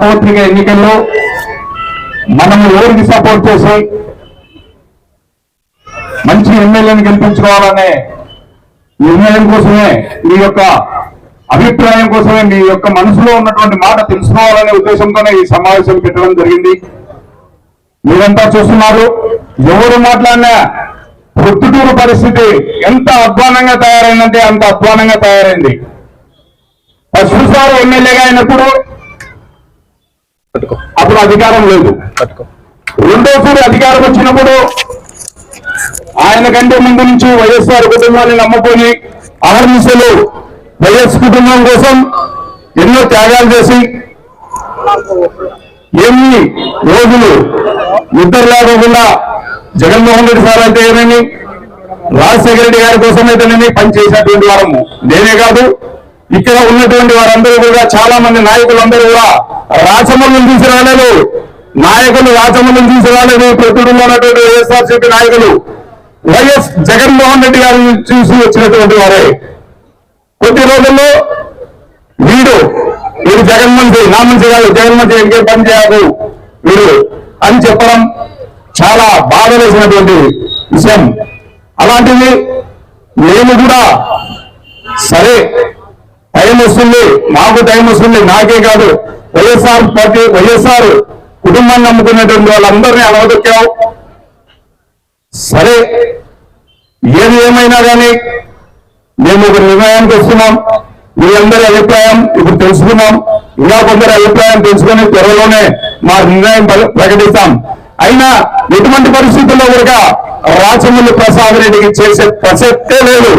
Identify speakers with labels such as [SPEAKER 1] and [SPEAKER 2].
[SPEAKER 1] సార్వత్రిక ఎన్నికల్లో మనము ఎవరికి సపోర్ట్ చేసి మంచి ఎమ్మెల్యేని గెలిపించుకోవాలనే నిర్ణయం కోసమే మీ యొక్క అభిప్రాయం కోసమే మీ యొక్క మనసులో ఉన్నటువంటి మాట తెలుసుకోవాలనే ఉద్దేశంతోనే ఈ సమావేశం పెట్టడం జరిగింది. మీరంతా చూస్తున్నారు ఎవరు మాట్లాడినా ప్రొద్దుటూరు పరిస్థితి ఎంత అధ్వానంగా తయారైందంటే అంత అధ్వానంగా తయారైంది. ఫస్ట్ సార్ ఎమ్మెల్యేగా అయినప్పుడు అప్పుడు అధికారం లేదు. రెండోసారి అధికారం వచ్చినప్పుడు ఆయన కంటే ముందు నుంచి వైఎస్ఆర్ కుటుంబాన్ని నమ్ముకొని అహర్నిశలు వైఎస్ కుటుంబం కోసం ఎన్నో త్యాగాలు చేసి ఎన్ని రోజులు నిద్ర లేకుండా జగన్మోహన్ రెడ్డి సార్ అంటే ఏమేమి? రాజశేఖర రెడ్డి గారి కోసం అయితేనేమి పనిచేసినటువంటి వారము. నేనే కాదు. ఇక్కడ ఉన్నటువంటి వారందరూ కూడా చాలా మంది నాయకులందరూ కూడా రాచమల్లు రాలేదు నాయకులు రాచమల్లు రాలేదు ప్రతిలో ఉన్నటువంటి వైఎస్ఆర్సీపీ నాయకులు వైఎస్ జగన్మోహన్ రెడ్డి గారిని చూసి వచ్చినటువంటి వారే. కొద్ది రోజుల్లో వీడు వీడు జగన్ మంత్రి నా మంత్రి కాదు జగన్ మంత్రి పని చేయదు వీడు అని చెప్పడం చాలా బాధ వేసినటువంటి విషయం. అలాంటిది మేము కూడా సరే వస్తుంది. మాకు టైం వస్తుంది. నాకే కాదు. వైఎస్ఆర్ పార్టీ వైఎస్ఆర్ కుటుంబాన్ని నమ్ముకునేటువంటి వాళ్ళందరినీ అలవదొక్కావు. సరే ఏది ఏమైనా కానీ మేము ఒక నిర్ణయానికి వస్తున్నాం. మీ అందరి అభిప్రాయం ఇప్పుడు తెలుసుకున్నాం. ఇంకా కొందరి అభిప్రాయం తెలుసుకుని త్వరలోనే మా నిర్ణయం ప్రకటిస్తాం. అయినా ఎటువంటి పరిస్థితుల్లో కూడా రాచమల్లి ప్రసాద్ రెడ్డికి చేసే ప్రసక్తే లేదు.